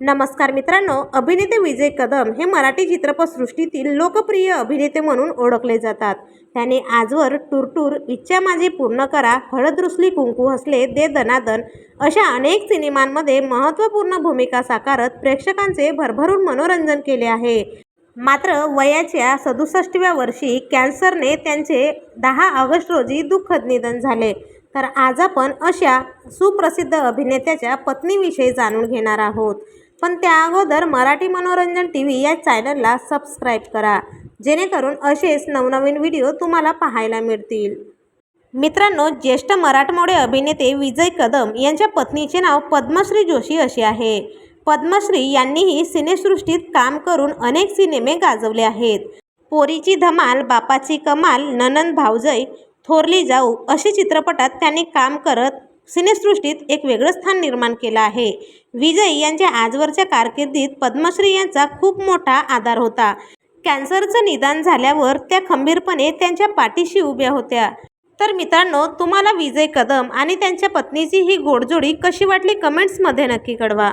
नमस्कार मित्रांनो अभिनेते विजय कदम हे मराठी चित्रपटसृष्टीतील लोकप्रिय अभिनेते म्हणून ओळखले जातात. त्याने आजवर टुरटूर इच्छा माझी पूर्ण करा हळद रुसली कुंकू हसले दे दनादन अशा अनेक सिनेमांमध्ये महत्त्वपूर्ण भूमिका साकारत प्रेक्षकांचे भरभरून मनोरंजन केले आहे. मात्र वयाच्या सदुसष्टव्या वर्षी कॅन्सरने त्यांचे दहा ऑगस्ट रोजी दुःखद निधन झाले. तर आज आपण अशा सुप्रसिद्ध अभिनेत्याच्या पत्नीविषयी जाणून घेणार आहोत. पण त्या अगोदर मराठी मनोरंजन टी व्ही या चॅनलला सबस्क्राईब करा जेणेकरून असेच नवनवीन व्हिडिओ तुम्हाला पाहायला मिळतील. मित्रांनो ज्येष्ठ मराठमोडे अभिनेते विजय कदम यांच्या पत्नीचे नाव पद्मश्री जोशी असे आहे. पद्मश्री यांनीही सिनेसृष्टीत काम करून अनेक सिनेमे गाजवले आहेत. पोरीची धमाल बापाची कमाल ननंद भावजय थोरली जाऊ असे चित्रपटात त्यांनी काम करत सिनेसृष्टीत एक वेगळं स्थान निर्माण केलं आहे. विजय यांच्या आजवरच्या कारकिर्दीत पद्मश्री यांचा खूप मोठा आधार होता. कॅन्सरचं निदान झाल्यावर त्या खंबीरपणे त्यांच्या पाठीशी उभ्या होत्या. तर मित्रांनो तुम्हाला विजय कदम आणि त्यांच्या पत्नीची ही गोडजोडी कशी वाटली कमेंट्समध्ये नक्की कळवा.